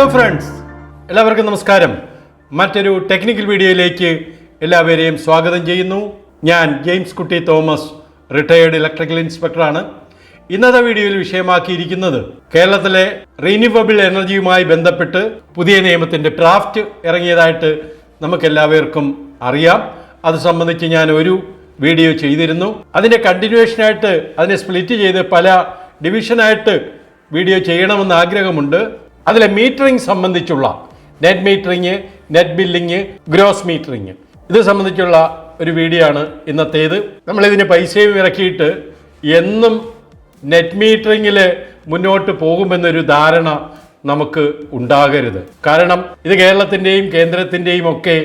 Hello friends എല്ലാവർക്കും നമസ്കാരം. മറ്റൊരു ടെക്നിക്കൽ വീഡിയോയിലേക്ക് എല്ലാവരെയും സ്വാഗതം ചെയ്യുന്നു. ഞാൻ James Kutty Thomas retired electrical ഇൻസ്പെക്ടറാണ് ഇന്നത്തെ വീഡിയോയിൽ വിഷയമാക്കിയിരിക്കുന്നത് കേരളത്തിലെ റീന്യൂവബിൾ എനർജിയുമായി ബന്ധപ്പെട്ട് പുതിയ നിയമത്തിന്റെ ഡ്രാഫ്റ്റ് ഇറങ്ങിയതായിട്ട് നമുക്കെല്ലാവർക്കും അറിയാം. അത് സംബന്ധിച്ച് ഞാൻ ഒരു വീഡിയോ ചെയ്തിരുന്നു. അതിന്റെ കണ്ടിന്യൂഷനായിട്ട് അതിനെ സ്പ്ലിറ്റ് ചെയ്ത് പല ഡിവിഷനായിട്ട് വീഡിയോ ചെയ്യണമെന്ന് ആഗ്രഹമുണ്ട്. അതിലെ മീറ്ററിംഗ് സംബന്ധിച്ചുള്ള net metering net billing gross metering ഇത് സംബന്ധിച്ചുള്ള ഒരു വീഡിയോ ആണ് ഇന്നത്തേത്. നമ്മളിതിന് പൈസയും ഇറക്കിയിട്ട് എന്നും നെറ്റ് മീറ്ററിങ്ങിൽ മുന്നോട്ട് പോകുമെന്നൊരു ധാരണ നമുക്ക് ഉണ്ടാകരുത്. കാരണം ഇത് കേരളത്തിന്റെയും കേന്ദ്രത്തിന്റെയും ഒക്കെ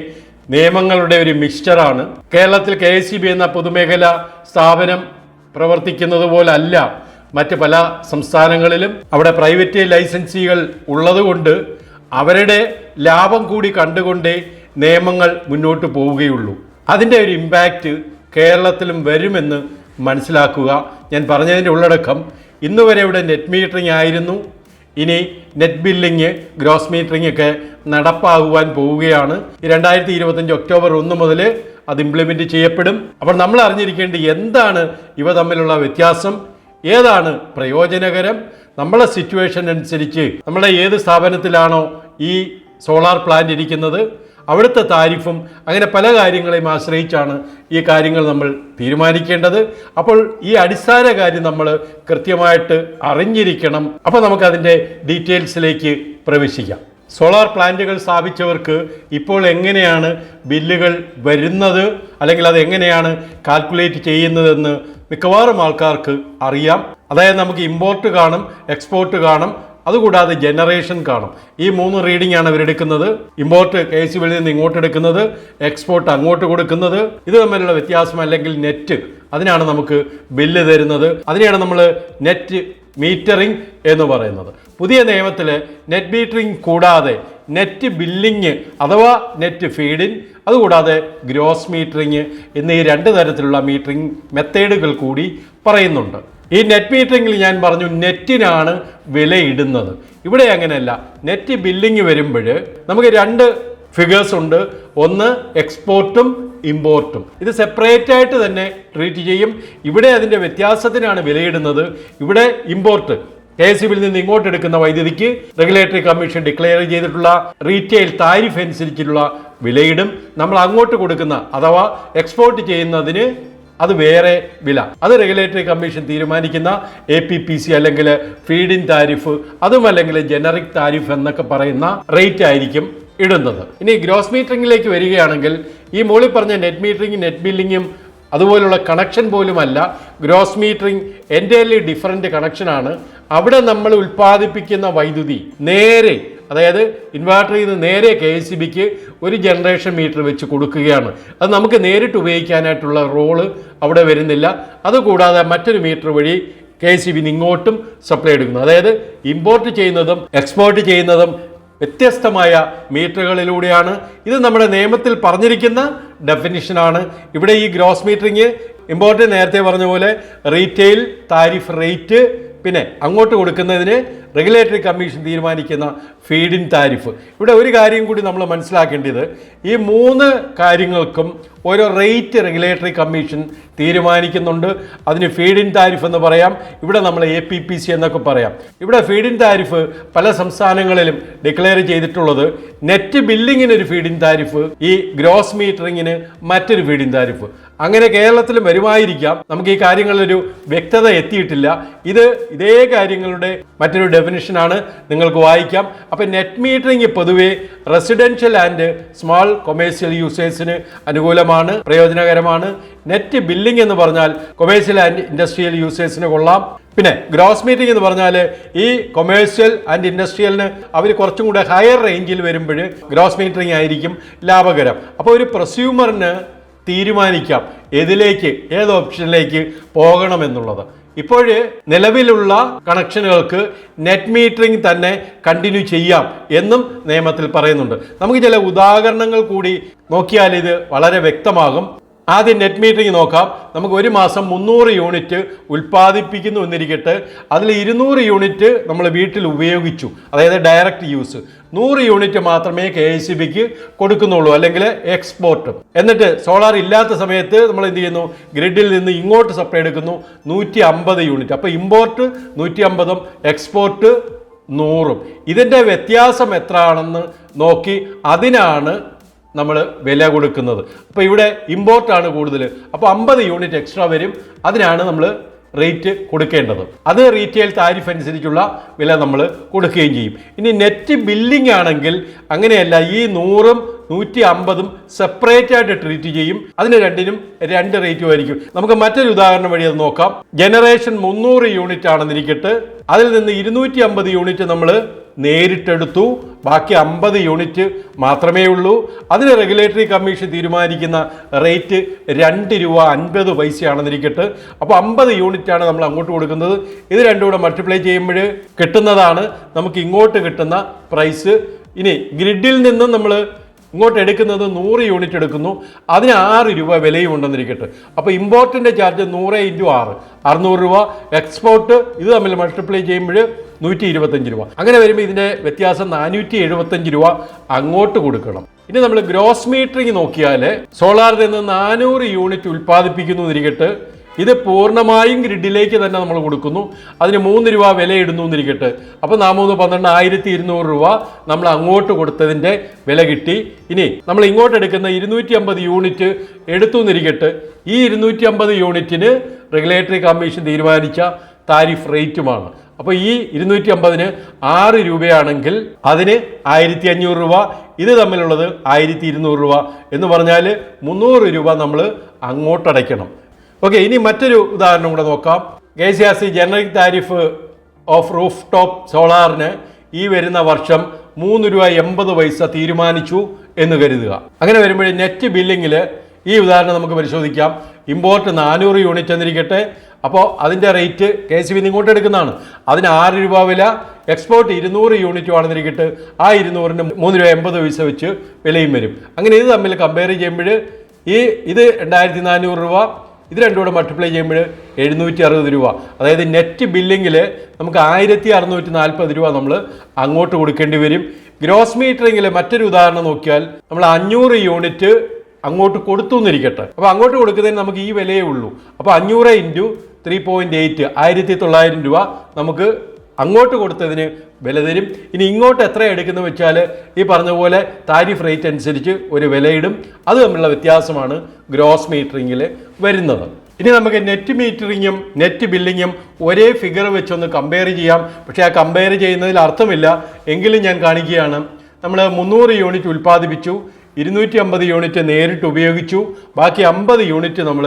നിയമങ്ങളുടെ ഒരു മിക്സ്ചറാണ് കേരളത്തിൽ കെ എസ് എന്ന പൊതുമേഖല സ്ഥാപനം പ്രവർത്തിക്കുന്നത് പോലല്ല മറ്റ് പല സംസ്ഥാനങ്ങളിലും അവിടെ പ്രൈവറ്റ് ലൈസൻസികൾ ഉള്ളതുകൊണ്ട് അവരുടെ ലാഭം കൂടി കണ്ടുകൊണ്ടേ നിയമങ്ങൾ മുന്നോട്ട് പോവുകയുള്ളൂ. അതിന്റെ ഒരു ഇമ്പാക്റ്റ് കേരളത്തിലും വരുമെന്ന് മനസ്സിലാക്കുക. ഞാൻ പറഞ്ഞതിന്റെ ഉള്ളടക്കം ഇന്ന് വരെ ഇവിടെ നെറ്റ് മീറ്ററിംഗ് ആയിരുന്നു. ഇനി നെറ്റ് ബില്ലിങ് ഗ്രോസ് മീറ്ററിംഗ് ഒക്കെ നടപ്പാകുവാൻ പോവുകയാണ്. രണ്ടായിരത്തി ഇരുപത്തഞ്ച് ഒക്ടോബർ ഒന്ന് മുതൽ അത് ഇംപ്ലിമെന്റ് ചെയ്യപ്പെടും. അപ്പോൾ നമ്മൾ അറിഞ്ഞിരിക്കേണ്ടത് എന്താണ്? ഇവ തമ്മിലുള്ള വ്യത്യാസം. ഏതാണ് പ്രയോജനകരം? നമ്മളെ സിറ്റുവേഷൻ അനുസരിച്ച് നമ്മളെ ഏത് സ്ഥാപനത്തിലാണോ ഈ സോളാർ പ്ലാന്റ് ഇരിക്കുന്നത് അവിടുത്തെ താരിഫും അങ്ങനെ പല കാര്യങ്ങളെയും ആശ്രയിച്ചാണ് ഈ കാര്യങ്ങൾ നമ്മൾ തീരുമാനിക്കേണ്ടത്. അപ്പോൾ ഈ അടിസ്ഥാന കാര്യം നമ്മൾ കൃത്യമായിട്ട് അറിഞ്ഞിരിക്കണം. അപ്പോൾ നമുക്കതിന്റെ ഡീറ്റെയിൽസിലേക്ക് പ്രവേശിക്കാം. സോളാർ പ്ലാന്റുകൾ സ്ഥാപിച്ചവർക്ക് ഇപ്പോൾ എങ്ങനെയാണ് ബില്ലുകൾ വരുന്നത് അല്ലെങ്കിൽ അത് എങ്ങനെയാണ് കാൽക്കുലേറ്റ് ചെയ്യുന്നതെന്ന് മിക്കവാറും ആൾക്കാർക്ക് അറിയാം. അതായത് നമുക്ക് ഇമ്പോർട്ട് കാണും എക്സ്പോർട്ട് കാണും അതുകൂടാതെ ജനറേഷൻ കാണും. ഈ മൂന്ന് റീഡിംഗ് ആണ് ഇവരെടുക്കുന്നത് ഇമ്പോർട്ട് കെ എസ് വെളിയിൽ നിന്ന് ഇങ്ങോട്ട് എടുക്കുന്നത് എക്സ്പോർട്ട് അങ്ങോട്ട് കൊടുക്കുന്നത്. ഇത് തമ്മിലുള്ള വ്യത്യാസം അല്ലെങ്കിൽ നെറ്റ് അതിനാണ് നമുക്ക് ബില്ല് തരുന്നത്. അതിനെയാണ് നമ്മൾ നെറ്റ് മീറ്ററിംഗ് എന്ന് പറയുന്നത്. പുതിയ നിയമത്തിൽ നെറ്റ് മീറ്ററിംഗ് കൂടാതെ നെറ്റ് ബില്ലിങ് അഥവാ നെറ്റ് ഫീഡിൻ അതുകൂടാതെ ഗ്രോസ് മീറ്ററിങ് എന്നീ രണ്ട് തരത്തിലുള്ള മീറ്ററിംഗ് മെത്തേഡുകൾ കൂടി പറയുന്നുണ്ട്. ഈ നെറ്റ് മീറ്ററിംഗിൽ ഞാൻ പറഞ്ഞു നെറ്റിനാണ് വിലയിടുന്നത്. ഇവിടെ അങ്ങനെയല്ല. നെറ്റ് ബില്ലിങ് വരുമ്പോൾ നമുക്ക് രണ്ട് ഫിഗേഴ്സ് ഉണ്ട്. ഒന്ന് എക്സ്പോർട്ടും ഇമ്പോർട്ടും ഇത് സെപ്പറേറ്റ് ആയിട്ട് തന്നെ ട്രീറ്റ് ചെയ്യും. ഇവിടെ അതിന്റെ വ്യത്യാസത്തിനാണ് വിലയിടുന്നത്. ഇവിടെ ഇമ്പോർട്ട് കെ എസ് ബിയിൽ നിന്ന് ഇങ്ങോട്ട് എടുക്കുന്ന വൈദ്യുതിക്ക് റെഗുലേറ്ററി കമ്മീഷൻ ഡിക്ലെയർ ചെയ്തിട്ടുള്ള റീറ്റെയിൽ താരിഫ് അനുസരിച്ചുള്ള വിലയിടും. നമ്മൾ അങ്ങോട്ട് കൊടുക്കുന്ന അഥവാ എക്സ്പോർട്ട് ചെയ്യുന്നതിന് അത് വേറെ വില. അത് റെഗുലേറ്ററി കമ്മീഷൻ തീരുമാനിക്കുന്ന എ പി പി സി അല്ലെങ്കിൽ ഫീഡിൻ താരിഫ് അതും അല്ലെങ്കിൽ ജനറിക് താരിഫ് എന്നൊക്കെ പറയുന്ന റേറ്റ് ആയിരിക്കും ഇടുന്നത്. ഇനി ഗ്രോസ് മീറ്ററിംഗിലേക്ക് വരികയാണെങ്കിൽ ഈ മുകളിൽ പറഞ്ഞ നെറ്റ് മീറ്ററിംഗ് നെറ്റ് ബില്ലിങ്ങും അതുപോലുള്ള കണക്ഷൻ പോലുമല്ല. ഗ്രോസ് മീറ്ററിംഗ് എന്റെ ഡിഫറെന്റ് കണക്ഷനാണ് അവിടെ നമ്മൾ ഉൽപ്പാദിപ്പിക്കുന്ന വൈദ്യുതി നേരെ അതായത് ഇൻവേർട്ടറിൽ നിന്ന് നേരെ കെ എസ് ബിക്ക് ഒരു ജനറേഷൻ മീറ്റർ വെച്ച് കൊടുക്കുകയാണ്. അത് നമുക്ക് നേരിട്ട് ഉപയോഗിക്കാനായിട്ടുള്ള റോൾ അവിടെ വരുന്നില്ല. അതുകൂടാതെ മറ്റൊരു മീറ്റർ വഴി കെ സി ബി ഇങ്ങോട്ടും സപ്ലൈ എടുക്കുന്നു. അതായത് ഇമ്പോർട്ട് ചെയ്യുന്നതും എക്സ്പോർട്ട് ചെയ്യുന്നതും വ്യത്യസ്തമായ മീറ്ററുകളിലൂടെയാണ് ഇത് നമ്മുടെ നിയമത്തിൽ പറഞ്ഞിരിക്കുന്ന ഡെഫിനിഷനാണ് ഇവിടെ ഈ ഗ്രോസ് മീറ്ററിങ് ഇമ്പോർട്ടന്റ് നേരത്തെ പറഞ്ഞ പോലെ റീറ്റെയിൽ താരിഫ് റേറ്റ് പിന്നെ അങ്ങോട്ട് കൊടുക്കുന്നതിന് റെഗുലേറ്ററി കമ്മീഷൻ തീരുമാനിക്കുന്ന ഫീഡിൻ താരിഫ് ഇവിടെ ഒരു കാര്യം കൂടി നമ്മൾ മനസ്സിലാക്കേണ്ടത് ഈ മൂന്ന് കാര്യങ്ങൾക്കും ഓരോ റേറ്റ് റെഗുലേറ്ററി കമ്മീഷൻ തീരുമാനിക്കുന്നുണ്ട്. അതിന് ഫീഡിൻ താരിഫ് എന്ന് പറയാം. ഇവിടെ നമ്മൾ എ പി പി സി എന്നൊക്കെ പറയാം. ഇവിടെ ഫീഡിൻ താരിഫ് പല സംസ്ഥാനങ്ങളിലും ഡിക്ലെയർ ചെയ്തിട്ടുള്ളത് നെറ്റ് ബില്ലിങ്ങിന് ഒരു ഫീഡിൻ താരിഫ് ഈ ഗ്രോസ് മീറ്ററിങ്ങിന് മറ്റൊരു ഫീഡിൻ താരിഫ് അങ്ങനെ കേരളത്തിൽ വരുമായിരിക്കാം. നമുക്ക് ഈ കാര്യങ്ങളിലൊരു വ്യക്തത എത്തിയിട്ടില്ല. ഇത് ഇതേ കാര്യങ്ങളുടെ മറ്റൊരു ഡെഫിനിഷനാണ് നിങ്ങൾക്ക് വായിക്കാം. അപ്പം നെറ്റ് മീറ്ററിംഗ് പൊതുവേ റെസിഡൻഷ്യൽ ആൻഡ് സ്മോൾ കൊമേഴ്സ്യൽ യൂസേഴ്സിന് അനുകൂലമാണ് പ്രയോജനകരമാണ്. നെറ്റ് ബില്ലിംഗ് എന്ന് പറഞ്ഞാൽ കൊമേഴ്സ്യൽ ആൻഡ് ഇൻഡസ്ട്രിയൽ യൂസേഴ്സിന് കൊള്ളാം. പിന്നെ ഗ്രോസ് മീറ്റിംഗ് എന്ന് പറഞ്ഞാൽ ഈ കൊമേഴ്സ്യൽ ആൻഡ് ഇൻഡസ്ട്രിയലിന് അവർ കുറച്ചും കൂടെ ഹയർ റേഞ്ചിൽ വരുമ്പോൾ ഗ്രോസ് മീറ്ററിംഗ് ആയിരിക്കും ലാഭകരം. അപ്പോൾ ഒരു പ്രൊസ്യൂമറിന് തീരുമാനിക്കാം. ഏതിലേക്ക് ഏത് ഓപ്ഷനിലേക്ക് പോകണമെന്നുള്ളത്. ഇപ്പോൾ നിലവിലുള്ള കണക്ഷനുകൾക്ക് നെറ്റ് മീറ്ററിംഗ് തന്നെ കണ്ടിന്യൂ ചെയ്യാം എന്നും നിയമത്തിൽ പറയുന്നുണ്ട്. നമുക്ക് ചില ഉദാഹരണങ്ങൾ കൂടി നോക്കിയാൽ ഇത് വളരെ വ്യക്തമാകും. ആദ്യം നെറ്റ് മീറ്ററിംഗ് നോക്കാം. നമുക്ക് ഒരു മാസം മുന്നൂറ് യൂണിറ്റ് ഉൽപ്പാദിപ്പിക്കുന്നു എന്നിരിക്കട്ടെ. അതിൽ ഇരുന്നൂറ് യൂണിറ്റ് നമ്മൾ വീട്ടിൽ ഉപയോഗിച്ചു. അതായത് ഡയറക്റ്റ് യൂസ് നൂറ് യൂണിറ്റ് മാത്രമേ കെ എസ് സി ബിക്ക് കൊടുക്കുന്നുള്ളൂ. അല്ലെങ്കിൽ എക്സ്പോർട്ട് എന്നിട്ട് സോളാർ ഇല്ലാത്ത സമയത്ത് നമ്മൾ എന്ത് ചെയ്യുന്നു? ഗ്രിഡിൽ നിന്ന് ഇങ്ങോട്ട് സപ്ലൈ എടുക്കുന്നു. നൂറ്റി അമ്പത് യൂണിറ്റ് അപ്പോൾ ഇമ്പോർട്ട് നൂറ്റി അമ്പതും എക്സ്പോർട്ട് നൂറും. ഇതിന്റെ വ്യത്യാസം എത്ര ആണെന്ന് നോക്കി. അതിനാണ് നമ്മൾ വില കൊടുക്കുന്നത്. അപ്പോൾ ഇവിടെ ഇമ്പോർട്ടാണ് കൂടുതൽ. അപ്പോൾ അമ്പത് യൂണിറ്റ് എക്സ്ട്രാ വരും. അതിനാണ് നമ്മൾ റേറ്റ് കൊടുക്കേണ്ടത്. അത് റീറ്റെയിൽ താരിഫ് അനുസരിച്ചുള്ള വില നമ്മൾ കൊടുക്കുകയും ചെയ്യും. ഇനി നെറ്റ് ബില്ലിംഗ് ആണെങ്കിൽ അങ്ങനെയല്ല ഈ നൂറും നൂറ്റി അമ്പതും സെപ്പറേറ്റ് ആയിട്ട് ട്രീറ്റ് ചെയ്യും. അതിന് രണ്ടിനും രണ്ട് റേറ്റും ആയിരിക്കും നമുക്ക് മറ്റൊരു ഉദാഹരണം വഴി അത് നോക്കാം. ജനറേഷൻ മുന്നൂറ് യൂണിറ്റ് ആണെന്നിരിക്കട്ടെ അതിൽ നിന്ന് ഇരുന്നൂറ്റി അമ്പത് യൂണിറ്റ് നമ്മൾ നേരിട്ടെടുത്തു. ബാക്കി അമ്പത് യൂണിറ്റ് മാത്രമേ ഉള്ളൂ. അതിന് റെഗുലേറ്ററി കമ്മീഷൻ തീരുമാനിക്കുന്ന റേറ്റ് രണ്ട് രൂപ അൻപത് പൈസയാണെന്നിരിക്കട്ടെ അപ്പോൾ അമ്പത് യൂണിറ്റാണ് നമ്മൾ അങ്ങോട്ട് കൊടുക്കുന്നത്. ഇത് രണ്ടും കൂടെ മൾട്ടിപ്ലൈ ചെയ്യുമ്പോൾ കിട്ടുന്നതാണ്. നമുക്ക് ഇങ്ങോട്ട് കിട്ടുന്ന പ്രൈസ് ഇനി ഗ്രിഡിൽ നിന്നും നമ്മൾ ഇങ്ങോട്ട് എടുക്കുന്നത് നൂറ് യൂണിറ്റ് എടുക്കുന്നു. അതിന് ആറ് രൂപ വിലയും ഉണ്ടെന്നിരിക്കട്ടെ. അപ്പോൾ ഇമ്പോർട്ടിന്റെ ചാർജ് നൂറ് ഇന്റു ആറ്. അറുന്നൂറ് രൂപ. എക്സ്പോർട്ട് ഇത് തമ്മിൽ മൾട്ടിപ്ലൈ ചെയ്യുമ്പോൾ നൂറ്റി ഇരുപത്തഞ്ച് രൂപ. അങ്ങനെ വരുമ്പോൾ ഇതിന്റെ വ്യത്യാസം നാനൂറ്റി എഴുപത്തഞ്ച് രൂപ അങ്ങോട്ട് കൊടുക്കണം. ഇനി നമ്മൾ ഗ്രോസ് മീറ്ററിങ് നോക്കിയാൽ സോളാറിൽ നിന്ന് നാനൂറ് യൂണിറ്റ് ഉൽപ്പാദിപ്പിക്കുന്നു എന്നിരിക്കട്ടെ. ഇത് പൂർണമായും ഗ്രിഡിലേക്ക് തന്നെ നമ്മൾ കൊടുക്കുന്നു. അതിന് മൂന്ന് രൂപ വില ഇടുന്നു എന്നിരിക്കട്ടെ. അപ്പോൾ നാമൂന്ന് പന്ത്രണ്ട് ആയിരത്തി ഇരുന്നൂറ് രൂപ നമ്മൾ അങ്ങോട്ട് കൊടുത്തതിന്റെ വില കിട്ടി. ഇനി നമ്മൾ ഇങ്ങോട്ട് എടുക്കുന്ന ഇരുന്നൂറ്റി അമ്പത് യൂണിറ്റ് എടുത്തു എന്നിരിക്കട്ടെ. ഈ ഇരുന്നൂറ്റി അമ്പത് യൂണിറ്റിന് റെഗുലേറ്ററി കമ്മീഷൻ തീരുമാനിച്ച താരിഫ് റേറ്റുമാണ് അപ്പോൾ ഈ ഇരുന്നൂറ്റി അമ്പതിന് ആറ് രൂപയാണെങ്കിൽ അതിന് ആയിരത്തി അഞ്ഞൂറ് രൂപ ഇത് തമ്മിലുള്ളത് ആയിരത്തി ഇരുന്നൂറ് രൂപ എന്ന് പറഞ്ഞാൽ മുന്നൂറ് രൂപ നമ്മൾ അങ്ങോട്ടടയ്ക്കണം. ഓക്കെ ഇനി മറ്റൊരു ഉദാഹരണം കൂടെ നോക്കാം. K C R C generic tariff of roof top സോളാറിന് ഈ വരുന്ന വർഷം മൂന്ന് രൂപ എൺപത് പൈസ തീരുമാനിച്ചു എന്ന് കരുതുക. അങ്ങനെ വരുമ്പോൾ നെറ്റ് ബില്ലിങ്ങിൽ ഈ ഉദാഹരണം നമുക്ക് പരിശോധിക്കാം. ഇമ്പോർട്ട് നാനൂറ് യൂണിറ്റ് എന്നിരിക്കട്ടെ. അപ്പോൾ അതിന്റെ റേറ്റ് കെ സി ബി ഇങ്ങോട്ട് എടുക്കുന്നതാണ്. അതിന് ആറ് രൂപ വില എക്സ്പോർട്ട് ഇരുന്നൂറ് യൂണിറ്റ് ആണെന്നിരിക്കട്ടെ. ആ ഇരുന്നൂറിന് മൂന്ന് രൂപ എൺപത് പൈസ വെച്ച് വിലയും വരും. അങ്ങനെ ഇത് തമ്മിൽ കമ്പയർ ചെയ്യുമ്പോൾ ഈ ഇത് രണ്ടായിരത്തി നാനൂറ് രൂപ ഇത് രണ്ടും കൂടെ മൾട്ടിപ്ലൈ ചെയ്യുമ്പോൾ എഴുന്നൂറ്റി അറുപത് രൂപ. അതായത് നെറ്റ് ബില്ലിങ്ങിൽ നമുക്ക് ആയിരത്തി അറുന്നൂറ്റി നാൽപ്പത് രൂപ നമ്മൾ അങ്ങോട്ട് കൊടുക്കേണ്ടി വരും. ഗ്രോസ് മീറ്ററിങ്ങിൽ മറ്റൊരു ഉദാഹരണം നോക്കിയാൽ നമ്മൾ അഞ്ഞൂറ് യൂണിറ്റ് അങ്ങോട്ട് കൊടുത്തു എന്നിരിക്കട്ടെ. അപ്പോൾ അങ്ങോട്ട് കൊടുക്കുന്നതിന് നമുക്ക് ഈ വിലയേ ഉള്ളൂ. അപ്പോൾ അഞ്ഞൂറ് ഇന്റു ത്രീ പോയിന്റ് എയ്റ്റ് ആയിരത്തി തൊള്ളായിരം രൂപ നമുക്ക് അങ്ങോട്ട് കൊടുത്തതിന് വില തരും. ഇനി ഇങ്ങോട്ട് എത്ര എടുക്കുന്നു വെച്ചാൽ ഈ പറഞ്ഞ പോലെ താരിഫ് റേറ്റ് അനുസരിച്ച് ഒരു വിലയിടും അത് തമ്മിലുള്ള വ്യത്യാസമാണ് ഗ്രോസ് മീറ്ററിങ്ങിൽ വരുന്നത്. ഇനി നമുക്ക് നെറ്റ് മീറ്ററിങ്ങും നെറ്റ് ബില്ലിങ്ങും ഒരേ ഫിഗർ വെച്ചൊന്ന് കമ്പയർ ചെയ്യാം. പക്ഷേ ആ കമ്പയർ ചെയ്യുന്നതിൽ അർത്ഥമില്ല. എങ്കിലും ഞാൻ കാണിക്കുകയാണ്. നമ്മൾ മുന്നൂറ് യൂണിറ്റ് ഉൽപ്പാദിപ്പിച്ചു. ഇരുന്നൂറ്റി അമ്പത് യൂണിറ്റ് നേരിട്ട് ഉപയോഗിച്ചു. ബാക്കി അമ്പത് യൂണിറ്റ് നമ്മൾ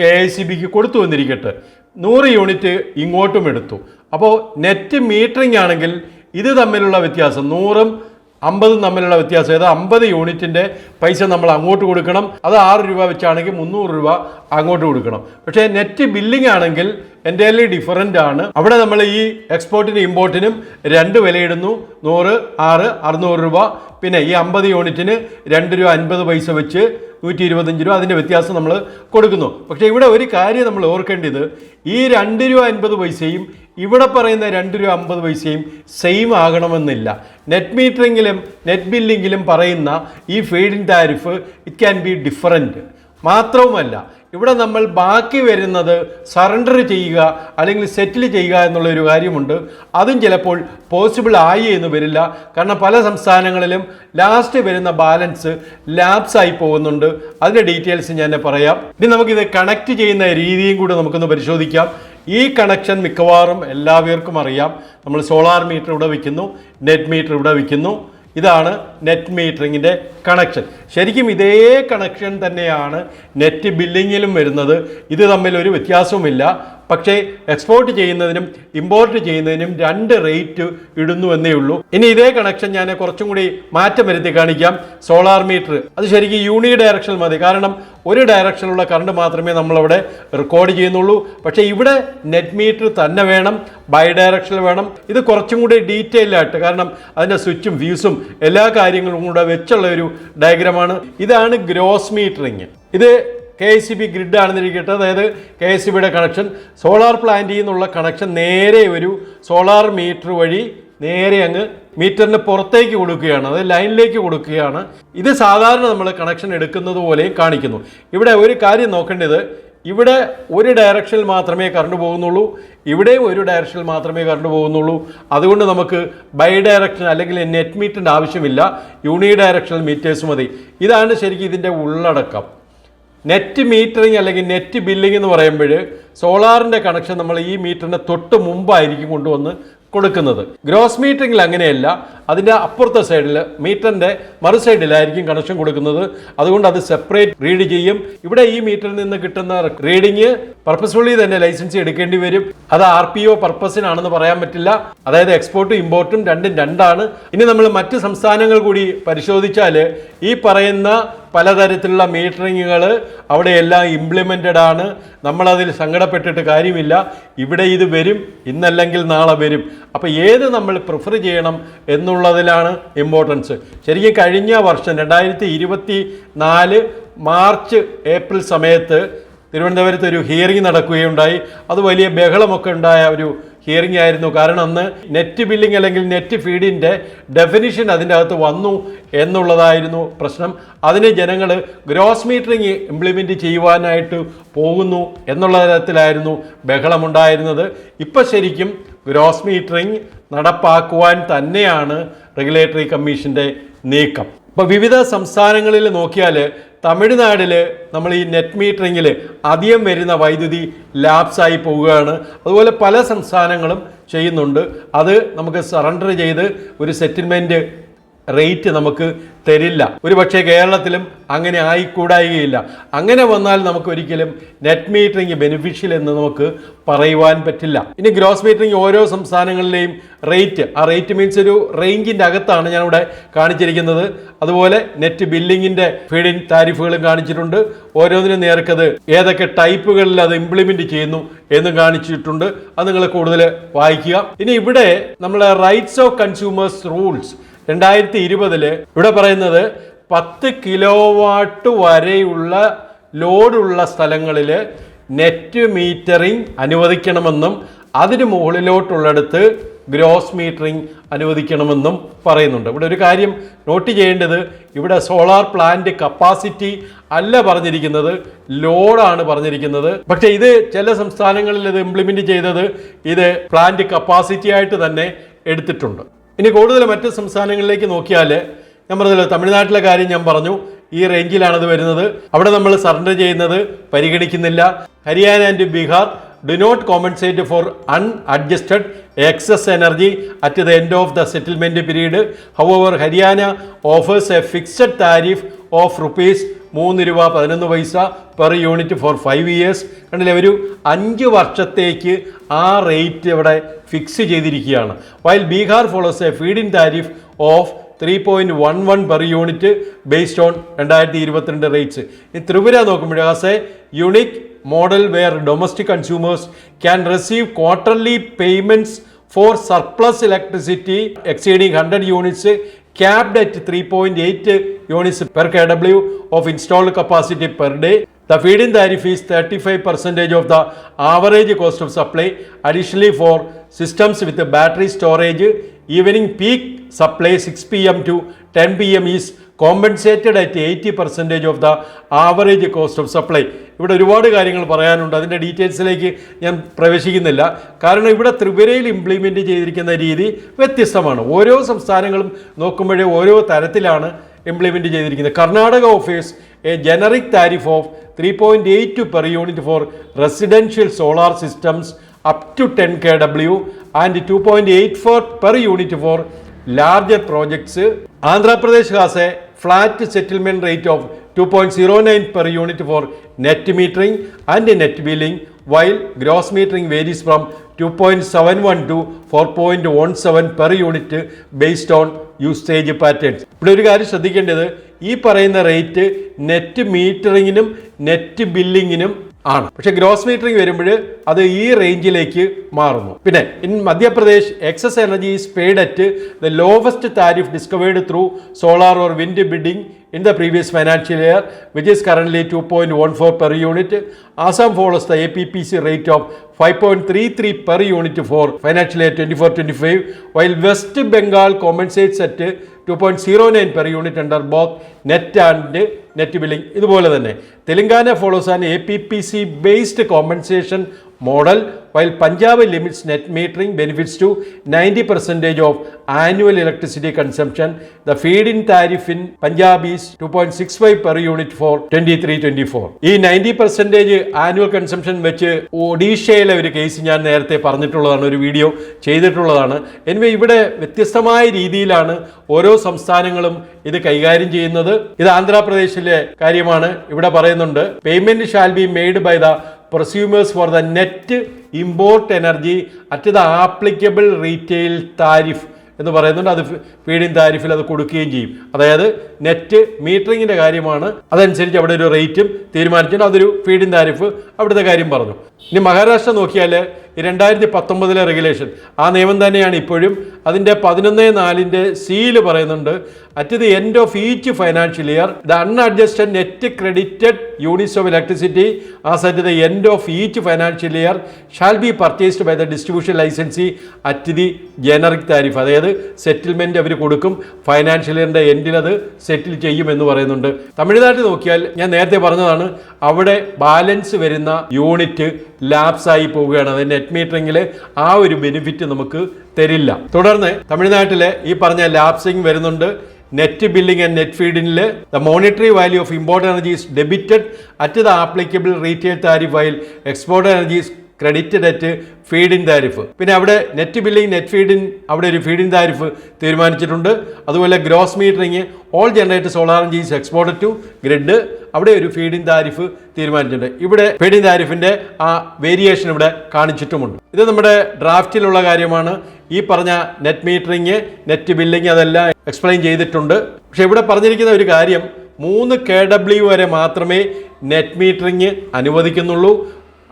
കെ ഐ സി ബിക്ക് കൊടുത്തു വന്നിരിക്കട്ടെ. നൂറ് യൂണിറ്റ് ഇങ്ങോട്ടും എടുത്തു. അപ്പോൾ നെറ്റ് മീറ്ററിംഗ് ആണെങ്കിൽ ഇത് തമ്മിലുള്ള വ്യത്യാസം നൂറും അമ്പതും തമ്മിലുള്ള വ്യത്യാസം. ഏതാ? അമ്പത് യൂണിറ്റിന്റെ പൈസ നമ്മൾ അങ്ങോട്ട് കൊടുക്കണം. അത് ആറ് രൂപ വെച്ചാണെങ്കിൽ മുന്നൂറ് രൂപ അങ്ങോട്ട് കൊടുക്കണം. പക്ഷേ നെറ്റ് ബില്ലിംഗ് ആണെങ്കിൽ എന്റയർലി ഡിഫറന്റ് ആണ്. അവിടെ നമ്മൾ ഈ എക്സ്പോർട്ടിനും ഇമ്പോർട്ടിനും രണ്ട് വിലയിടുന്നു. നൂറ് ആറ് അറുന്നൂറ് രൂപ. പിന്നെ ഈ അമ്പത് യൂണിറ്റിന് രണ്ട് രൂപ അൻപത് പൈസ വെച്ച് നൂറ്റി ഇരുപത്തഞ്ച് രൂപ അതിന്റെ വ്യത്യാസം നമ്മൾ കൊടുക്കുന്നു. പക്ഷേ ഇവിടെ ഒരു കാര്യം നമ്മൾ ഓർക്കേണ്ടത് ഈ രണ്ട് രൂപ അൻപത് പൈസയും ഇവിടെ പറയുന്ന രണ്ട് രൂപ അമ്പത് പൈസയും സെയിം ആകണമെന്നില്ല. നെറ്റ് മീറ്ററിങ്ങിലും നെറ്റ് ബില്ലിങ്ങിലും പറയുന്ന ഈ feed in tariff it can be different മാത്രവുമല്ല ഇവിടെ നമ്മൾ ബാക്കി വരുന്നത് സറണ്ടർ ചെയ്യുക അല്ലെങ്കിൽ സെറ്റിൽ ചെയ്യുക എന്നുള്ള ഒരു കാര്യമുണ്ട്. അതും ചിലപ്പോൾ പോസിബിൾ ആയി എന്ന് വരില്ല. കാരണം പല സംസ്ഥാനങ്ങളിലും ലാസ്റ്റ് വരുന്ന ബാലൻസ് ലാപ്സ് ആയി പോകുന്നുണ്ട്. അതിന്റെ ഡീറ്റെയിൽസ് ഞാൻ പറയാം. ഇനി നമുക്കിത് കണക്ട് ചെയ്യുന്ന രീതിയും കൂടെ നമുക്കൊന്ന് പരിശോധിക്കാം. ഈ കണക്ഷൻ മിക്കവാറും എല്ലാവർക്കും അറിയാം. നമ്മൾ സോളാർ മീറ്റർ ഇവിടെ വയ്ക്കുന്നു നെറ്റ് മീറ്റർ ഇവിടെ വയ്ക്കുന്നു ഇതാണ് നെറ്റ് മീറ്ററിങ്ങിന്റെ കണക്ഷൻ ശരിക്കും ഇതേ കണക്ഷൻ തന്നെയാണ് നെറ്റ് ബില്ലിങ്ങിലും വരുന്നത്. ഇത് തമ്മിൽ ഒരു വ്യത്യാസവുമില്ല. പക്ഷേ എക്സ്പോർട്ട് ചെയ്യുന്നതിനും ഇമ്പോർട്ട് ചെയ്യുന്നതിനും രണ്ട് റേറ്റ് ഇടുന്നു എന്നേ ഉള്ളൂ. ഇനി ഇതേ കണക്ഷൻ ഞാൻ കുറച്ചും കൂടി മാറ്റം വരുത്തി കാണിക്കാം. സോളാർ മീറ്റർ അത് ശരിക്കും യൂണി ഡയറക്ഷൻ മതി. കാരണം ഒരു ഡയറക്ഷനിലുള്ള കറണ്ട് മാത്രമേ നമ്മളവിടെ റെക്കോർഡ് ചെയ്യുന്നുള്ളൂ. പക്ഷേ ഇവിടെ നെറ്റ് മീറ്റർ തന്നെ വേണം ബൈ ഡയറക്ഷനിൽ വേണം. ഇത് കുറച്ചും കൂടി ഡീറ്റെയിൽ ആയിട്ട് കാരണം അതിന്റെ സ്വിച്ചും ഫ്യൂസും എല്ലാ കാര്യങ്ങളും കൂടെ വെച്ചുള്ള ഒരു ഡയഗ്രമാണ് ഇതാണ് ഗ്രോസ് മീറ്ററിങ് ഇത് K S C B grid ആണെന്നിരിക്കട്ടെ അതായത് കെ എസ് സി ബിയുടെ കണക്ഷൻ സോളാർ പ്ലാന്റിൽ നിന്നുള്ള കണക്ഷൻ നേരെ ഒരു സോളാർ മീറ്റർ വഴി നേരെ അങ്ങ് മീറ്ററിന് പുറത്തേക്ക് കൊടുക്കുകയാണ്. അത് ലൈനിലേക്ക് കൊടുക്കുകയാണ്. ഇത് സാധാരണ നമ്മൾ കണക്ഷൻ എടുക്കുന്നത് പോലെയും കാണിക്കുന്നു. ഇവിടെ ഒരു കാര്യം നോക്കേണ്ടത്. ഇവിടെ ഒരു ഡയറക്ഷനിൽ മാത്രമേ കറണ്ട് പോകുന്നുള്ളൂ. ഇവിടെയും ഒരു ഡയറക്ഷനിൽ മാത്രമേ കറണ്ട് പോകുന്നുള്ളൂ. അതുകൊണ്ട് നമുക്ക് ബൈ ഡയറക്ഷൻ അല്ലെങ്കിൽ നെറ്റ് മീറ്ററിന്റെ ആവശ്യമില്ല. യൂണി ഡയറക്ഷണൽ മീറ്റേഴ്സ് മതി. ഇതാണ് ശരിക്കും ഇതിന്റെ ഉള്ളടക്കം. നെറ്റ് മീറ്ററിങ് അല്ലെങ്കിൽ നെറ്റ് ബില്ലിംഗ് എന്ന് പറയുമ്പോൾ സോളാറിന്റെ കണക്ഷൻ നമ്മൾ ഈ മീറ്ററിന്റെ തൊട്ട് മുമ്പായിരിക്കും കൊണ്ടുവന്ന് കൊടുക്കുന്നത്. ഗ്രോസ് മീറ്ററിംഗിൽ അങ്ങനെയല്ല. അതിന്റെ അപ്പുറത്തെ സൈഡിൽ മീറ്ററിന്റെ മറു സൈഡിലായിരിക്കും കണക്ഷൻ കൊടുക്കുന്നത്. അതുകൊണ്ട് അത് സെപ്പറേറ്റ് റീഡ് ചെയ്യും. ഇവിടെ ഈ മീറ്ററിൽ നിന്ന് കിട്ടുന്ന റീഡിങ് പർപ്പസ്ഫുള്ളി തന്നെ ലൈസൻസ് എടുക്കേണ്ടി വരും. അത് ആർ പി ഒ പർപ്പസിനാണെന്ന് പറയാൻ പറ്റില്ല. അതായത് എക്സ്പോർട്ടും ഇമ്പോർട്ടും രണ്ടും രണ്ടാണ്. ഇനി നമ്മൾ മറ്റ് സംസ്ഥാനങ്ങൾ കൂടി പരിശോധിച്ചാൽ ഈ പറയുന്ന പലതരത്തിലുള്ള മീറ്ററിങ്ങുകൾ അവിടെയെല്ലാം ഇംപ്ലിമെന്റഡ് ആണ്. നമ്മളതിൽ സങ്കടപ്പെട്ടിട്ട് കാര്യമില്ല. ഇവിടെ ഇത് വരും ഇന്നല്ലെങ്കിൽ നാളെ വരും. അപ്പോൾ ഏത് നമ്മൾ പ്രിഫർ ചെയ്യണം എന്നുള്ളതിലാണ് ഇമ്പോർട്ടൻസ് ശരിക്കും കഴിഞ്ഞ വർഷം രണ്ടായിരത്തി ഇരുപത്തി നാല് മാർച്ച് ഏപ്രിൽ സമയത്ത് തിരുവനന്തപുരത്ത് ഒരു ഹിയറിംഗ് നടക്കുകയുണ്ടായി. അത് വലിയ ബഹളമൊക്കെ ഉണ്ടായ ഒരു ഹിയറിംഗ് ആയിരുന്നു. കാരണം അന്ന് നെറ്റ് ബില്ലിംഗ് അല്ലെങ്കിൽ നെറ്റ് ഫീഡിന്റെ ഡെഫിനിഷൻ അതിന്റെ അകത്ത് വന്നു എന്നുള്ളതായിരുന്നു പ്രശ്നം. അതിന് ജനങ്ങൾ ഗ്രോസ് മീറ്ററിംഗ് ഇംപ്ലിമെന്റ് ചെയ്യുവാനായിട്ട് പോകുന്നു എന്നുള്ള തരത്തിലായിരുന്നു ബഹളമുണ്ടായിരുന്നത്. ഇപ്പം ശരിക്കും ഗ്രോസ് മീറ്ററിംഗ് നടപ്പാക്കുവാൻ തന്നെയാണ് റെഗുലേറ്ററി കമ്മീഷന്റെ നീക്കം. ഇപ്പോൾ വിവിധ സംസ്ഥാനങ്ങളിൽ നോക്കിയാൽ തമിഴ്നാട്ടിൽ നമ്മൾ ഈ നെറ്റ് മീറ്ററിങ്ങിൽ അധികം വരുന്ന വൈദ്യുതി ലാപ്സായി പോവുകയാണ്. അതുപോലെ പല സംസ്ഥാനങ്ങളും ചെയ്യുന്നുണ്ട്. അത് നമുക്ക് സറണ്ടർ ചെയ്ത് ഒരു സെറ്റിൽമെന്റ് റേറ്റ് നമുക്ക് തരില്ല. ഒരു പക്ഷേ കേരളത്തിലും അങ്ങനെ ആയിക്കൂടായികയില്ല. അങ്ങനെ വന്നാൽ നമുക്ക് ഒരിക്കലും നെറ്റ് മീറ്ററിങ് ബെനിഫിഷ്യൽ എന്ന് നമുക്ക് പറയുവാൻ പറ്റില്ല. ഇനി ഗ്രോസ് മീറ്ററിങ് ഓരോ സംസ്ഥാനങ്ങളിലെയും റേറ്റ് ആ റേറ്റ് മീൻസ് ഒരു റേഞ്ചിന്റെ അകത്താണ് ഞാനിവിടെ കാണിച്ചിരിക്കുന്നത്. അതുപോലെ നെറ്റ് ബില്ലിങ്ങിന്റെ ഫീഡിൻ താരിഫുകളും കാണിച്ചിട്ടുണ്ട്. ഓരോന്നിനും നേർക്കത് ഏതൊക്കെ ടൈപ്പുകളിൽ അത് ഇംപ്ലിമെന്റ് ചെയ്യുന്നു എന്ന് കാണിച്ചിട്ടുണ്ട്. അത് നിങ്ങൾ കൂടുതൽ വായിക്കുക. ഇനി ഇവിടെ നമ്മൾ റൈറ്റ്സ് ഓഫ് കൺസ്യൂമേഴ്സ് റൂൾസ് രണ്ടായിരത്തി ഇരുപതിൽ ഇവിടെ പറയുന്നത് പത്ത് കിലോ വാട്ട് വരെയുള്ള ലോഡുള്ള സ്ഥലങ്ങളിൽ നെറ്റ് മീറ്ററിംഗ് അനുവദിക്കണമെന്നും അതിന് മുകളിലോട്ടുള്ളിടത്ത് ഗ്രോസ് മീറ്ററിംഗ് അനുവദിക്കണമെന്നും പറയുന്നുണ്ട്. ഇവിടെ ഒരു കാര്യം നോട്ട് ചെയ്യേണ്ടത് ഇവിടെ സോളാർ പ്ലാന്റ് കപ്പാസിറ്റി അല്ല പറഞ്ഞിരിക്കുന്നത് ലോഡാണ് പറഞ്ഞിരിക്കുന്നത്. പക്ഷേ ഇത് ചില സംസ്ഥാനങ്ങളിൽ ഇത് ഇംപ്ലിമെന്റ് ചെയ്തത് ഇത് പ്ലാന്റ് കപ്പാസിറ്റി ആയിട്ട് തന്നെ എടുത്തിട്ടുണ്ട്. ഇനി കൂടുതൽ മറ്റ് സംസ്ഥാനങ്ങളിലേക്ക് നോക്കിയാൽ ഞാൻ പറഞ്ഞല്ലോ തമിഴ്നാട്ടിലെ കാര്യം ഞാൻ പറഞ്ഞു. ഈ റേഞ്ചിലാണത് വരുന്നത്. അവിടെ നമ്മൾ സറണ്ടർ ചെയ്യുന്നത് പരിഗണിക്കുന്നില്ല. Haryana and Bihar do not compensate for unadjusted excess energy at the end of the settlement period however Haryana offers a fixed tariff of rupees മൂന്ന് രൂപ പതിനൊന്ന് പൈസ per unit for five years. കണ്ടില്ലേ ഒരു അഞ്ച് വർഷത്തേക്ക് ആ റേറ്റ് ഇവിടെ ഫിക്സ് ചെയ്തിരിക്കുകയാണ്. While Bihar follows a feed in tariff of three point one one per unit based on രണ്ടായിരത്തി ഇരുപത്തിരണ്ട് റേറ്റ്സ് ഈ ത്രിപുര നോക്കുമ്പോൾ as a unique model where domestic consumers can receive quarterly payments for surplus electricity exceeding hundred units capped at 3.8 units per kW of installed capacity per day. The feed-in tariff is 35% of the average cost of supply. Additionally, for systems with battery storage, evening peak supply 6 pm to 10 pm is compensated at eighty percentage of the average cost of supply ഇവിടെ ഒരുപാട് കാര്യങ്ങൾ പറയാനുണ്ട്. അതിന്റെ ഡീറ്റെയിൽസിലേക്ക് ഞാൻ പ്രവേശിക്കുന്നില്ല. കാരണം ഇവിടെ ത്രിപുരയിൽ implement ചെയ്തിരിക്കുന്ന രീതി വ്യത്യസ്തമാണ്. ഓരോ സംസ്ഥാനങ്ങളും നോക്കുമ്പോഴേ ഓരോ തരത്തിലാണ് ഇംപ്ലിമെന്റ് ചെയ്തിരിക്കുന്നത്. Karnataka offers a generic tariff of three point eight two per unit for residential solar systems up to ten K W and two point eight four per unit for Andhra Pradesh has a flat settlement rate of two point zero nine per unit for net metering and net billing while gross metering varies from two point seven one to four point one seven per unit based on usage patterns ഇവിടെ ഒരു കാര്യം ശ്രദ്ധിക്കേണ്ടത് ഈ പറയുന്ന rate net മീറ്ററിങ്ങിനും net ബില്ലിങ്ങിനും ആണ് പക്ഷെ ഗ്രോസ് മീറ്ററിംഗ് വരുമ്പോൾ അത് ഈ റേഞ്ചിലേക്ക് മാറുന്നു പിന്നെ in Madhya Pradesh excess energy is paid at the lowest tariff discovered through solar or wind bidding in the previous financial year, which is currently 2.14 per unit. Assam follows the APPC rate of 5.33 per unit for financial year 24-25, while West Bengal compensates at 2.09 per unit under both net and net billing. ഇതുപോലെ തന്നെ Telangana follows an A P P C based compensation model while Punjab limits net metering benefits to ninety percentage of annual electricity 90 percentage of annual electricity consumption. The feed-in tariff in Punjab is 2.65 per unit for 23-24. ഈ ninety percentage annual consumption വെച്ച് ഒഡീഷയിലെ ഒരു case ഞാൻ നേരത്തെ പറഞ്ഞിട്ടുള്ളതാണ് ഒരു video ചെയ്തിട്ടുള്ളതാണ് anyway ഇവിടെ വ്യത്യസ്തമായ രീതിയിലാണ് ഓരോ സംസ്ഥാനങ്ങളും ഇത് കൈകാര്യം ചെയ്യുന്നത് ഇത് ആന്ധ്രാപ്രദേശിലെ കാര്യമാണ് ഇവിടെ പറയുന്നുണ്ട് payment shall be made by the prosumers for the net import energy at the applicable retail tariff എന്ന് പറയുന്നുണ്ട്. അത് ഫീഡിങ് താരിഫിൽ അത് കൊടുക്കുകയും ചെയ്യും. അതായത് നെറ്റ് മീറ്ററിങ്ങിന്റെ കാര്യമാണ്. അതനുസരിച്ച് അവിടെ ഒരു റേറ്റും തീരുമാനിച്ചിട്ടുണ്ട്. അതൊരു ഫീഡിങ് താരിഫ് അവിടുത്തെ കാര്യം പറഞ്ഞു. ഇനി മഹാരാഷ്ട്ര നോക്കിയാൽ രണ്ടായിരത്തി പത്തൊമ്പതിലെ റെഗുലേഷൻ ആ നിയമം തന്നെയാണ് ഇപ്പോഴും. അതിന്റെ പതിനൊന്ന് നാലിന്റെ സീൽ പറയുന്നുണ്ട്. At the end of each financial year the unadjusted net credited units of electricity as at the end of each financial year shall be purchased by the distribution licensee at the generic tariff അതായത് settlement അവർ കൊടുക്കും. Financial ഇയറിന്റെ എൻഡിൽ അത് സെറ്റിൽ ചെയ്യും എന്ന് പറയുന്നുണ്ട്. തമിഴ്നാട്ടിൽ നോക്കിയാൽ ഞാൻ നേരത്തെ പറഞ്ഞതാണ് അവിടെ ബാലൻസ് വരുന്ന യൂണിറ്റ് ലാപ്സ് ആയി പോവുകയാണ്. അത് നെറ്റ് മീറ്ററിംഗിൽ ആ ഒരു ബെനിഫിറ്റ് നമുക്ക് തരില്ല. തുടർന്ന് തമിഴ്നാട്ടിലെ ഈ പറഞ്ഞ ലാപ്സിംഗ് വരുന്നുണ്ട്. Net billing and net ഫീഡിനിൽ the monetary value of import energy is debited at the applicable retail tariff while export energy credited net feed in tariff. പിന്നെ അവിടെ നെറ്റ് ബില്ലിംഗ് നെറ്റ് ഫീഡിൻ അവിടെ ഒരു ഫീഡിൻ താരിഫ് തീരുമാനിച്ചിട്ടുണ്ട്. അതുപോലെ gross metering all generate solar energies export to grid. അവിടെ ഒരു feed in tariff തീരുമാനിച്ചിട്ടുണ്ട്. ഇവിടെ ഫീഡിൻ താരിഫിന്റെ ആ വേരിയേഷൻ ഇവിടെ കാണിച്ചിട്ടുമുണ്ട്. ഇത് നമ്മുടെ ഡ്രാഫ്റ്റിലുള്ള കാര്യമാണ്. ഈ പറഞ്ഞ നെറ്റ് മീറ്ററിങ് നെറ്റ് ബില്ലിംഗ് അതെല്ലാം എക്സ്പ്ലെയിൻ ചെയ്തിട്ടുണ്ട്. പക്ഷേ ഇവിടെ പറഞ്ഞിരിക്കുന്ന ഒരു കാര്യം മൂന്ന് കെ ഡബ്ല്യു വരെ മാത്രമേ നെറ്റ് മീറ്ററിങ് അനുവദിക്കുന്നുള്ളൂ.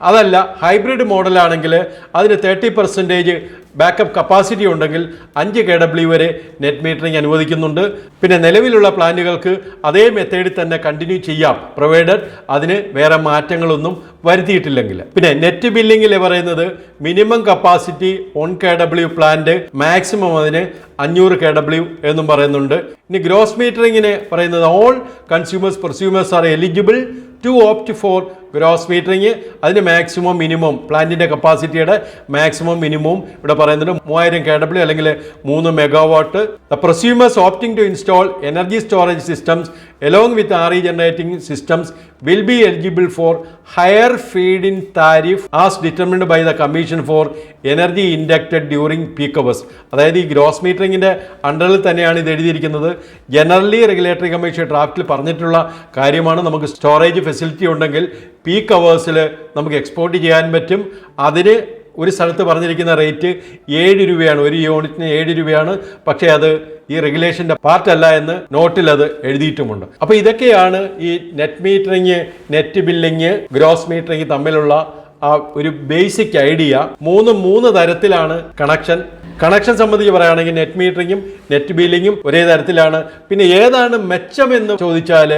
അതല്ല ഹൈബ്രിഡ് മോഡലാണെങ്കിൽ അതിന് തേർട്ടി പെർസെന്റേജ് ബാക്കപ്പ് കപ്പാസിറ്റി ഉണ്ടെങ്കിൽ അഞ്ച് കെ ഡബ്ല്യു വരെ നെറ്റ് മീറ്ററിംഗ് അനുവദിക്കുന്നുണ്ട്. പിന്നെ നിലവിലുള്ള പ്ലാന്റുകൾക്ക് അതേ മെത്തേഡിൽ തന്നെ കണ്ടിന്യൂ ചെയ്യാം. പ്രൊവൈഡർ അതിന് വേറെ മാറ്റങ്ങളൊന്നും വരുത്തിയിട്ടില്ലെങ്കിൽ. പിന്നെ നെറ്റ് ബില്ലിങ്ങിൽ പറയുന്നത് minimum capacity one K W plant maximum അതിന് അഞ്ഞൂറ് കെ ഡബ്ല്യു എന്നും പറയുന്നുണ്ട്. ഇനി ഗ്രോസ് മീറ്ററിങ്ങിന് പറയുന്നത് all consumers prosumers are eligible to opt for gross metering അതിന് മാക്സിമം മിനിമം പ്ലാന്റിന്റെ കപ്പാസിറ്റിയുടെ മാക്സിമം മിനിമം ഇവിടെ പറയുന്നുണ്ട്. മൂവായിരം കെ ഡബ്ല്യു അല്ലെങ്കിൽ മൂന്ന് megawatt the prosumers opting to install energy storage systems along with R E generating systems will be eligible for higher feed in tariff as determined by the commission for energy inducted during peak hours അതായത് ഈ gross മീറ്ററിങ്ങിന്റെ അണ്ടറിൽ തന്നെയാണ് ഇത് എഴുതിയിരിക്കുന്നത്. Generally regulatory commission ഡ്രാഫ്റ്റിൽ പറഞ്ഞിട്ടുള്ള കാര്യമാണ്. നമുക്ക് സ്റ്റോറേജ് ഫെസിലിറ്റി ഉണ്ടെങ്കിൽ പീക്ക് അവേഴ്സിൽ നമുക്ക് എക്സ്പോർട്ട് ചെയ്യാൻ പറ്റും. അതിന് ഒരു സ്ഥലത്ത് പറഞ്ഞിരിക്കുന്ന റേറ്റ് ഏഴ് രൂപയാണ്. ഒരു യൂണിറ്റിന് ഏഴ് രൂപയാണ്. പക്ഷേ അത് ഈ റെഗുലേഷന്റെ പാർട്ടല്ല എന്ന് നോട്ടിൽ അത് എഴുതിയിട്ടുമുണ്ട്. അപ്പോൾ ഇതൊക്കെയാണ് ഈ net metering net billing gross metering തമ്മിലുള്ള ആ ഒരു ബേസിക് ഐഡിയ മൂന്ന് മൂന്ന് തരത്തിലാണ് കണക്ഷൻ കണക്ഷൻ സംബന്ധിച്ച് പറയുകയാണെങ്കിൽ നെറ്റ് മീറ്ററിങ്ങും നെറ്റ് ബില്ലിങ്ങും ഒരേ തരത്തിലാണ്. പിന്നെ ഏതാണ് മെച്ചമെന്ന് ചോദിച്ചാൽ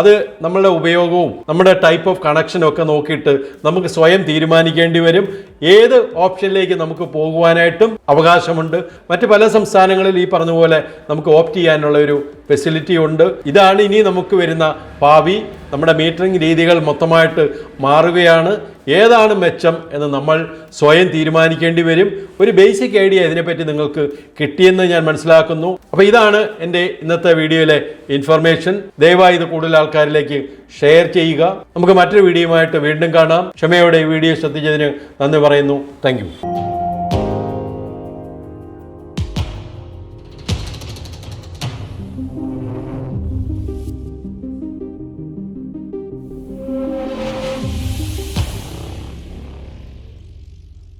അത് നമ്മളുടെ ഉപയോഗവും നമ്മുടെ ടൈപ്പ് ഓഫ് കണക്ഷനും ഒക്കെ നോക്കിയിട്ട് നമുക്ക് സ്വയം തീരുമാനിക്കേണ്ടി വരും. ഏത് ഓപ്ഷനിലേക്ക് നമുക്ക് പോകുവാനായിട്ടും അവകാശമുണ്ട്. മറ്റ് പല സംസ്ഥാനങ്ങളിൽ ഈ പറഞ്ഞ പോലെ നമുക്ക് ഓപ്റ്റ് ചെയ്യാനുള്ള ഒരു ഫെസിലിറ്റി ഉണ്ട്. ഇതാണ് ഇനി നമുക്ക് വരുന്ന ഭാവി. നമ്മുടെ മീറ്ററിംഗ് രീതികൾ മൊത്തമായിട്ട് മാറുകയാണ്. ഏതാണ് മെച്ചം എന്ന് നമ്മൾ സ്വയം തീരുമാനിക്കേണ്ടി വരും. ഒരു ബേസിക് ഐഡിയ ഇതിനെപ്പറ്റി നിങ്ങൾക്ക് കിട്ടിയെന്ന് ഞാൻ മനസ്സിലാക്കുന്നു. അപ്പോൾ ഇതാണ് എന്റെ ഇന്നത്തെ വീഡിയോയിലെ ഇൻഫർമേഷൻ ദയവായി ഇത് കൂടുതൽ ആൾക്കാരിലേക്ക് ഷെയർ ചെയ്യുക. നമുക്ക് മറ്റൊരു വീഡിയോയുമായിട്ട് വീണ്ടും കാണാം. ക്ഷമയോടെ ഈ വീഡിയോ ശ്രദ്ധിച്ചതിന് നന്ദി പറയുന്നു. താങ്ക്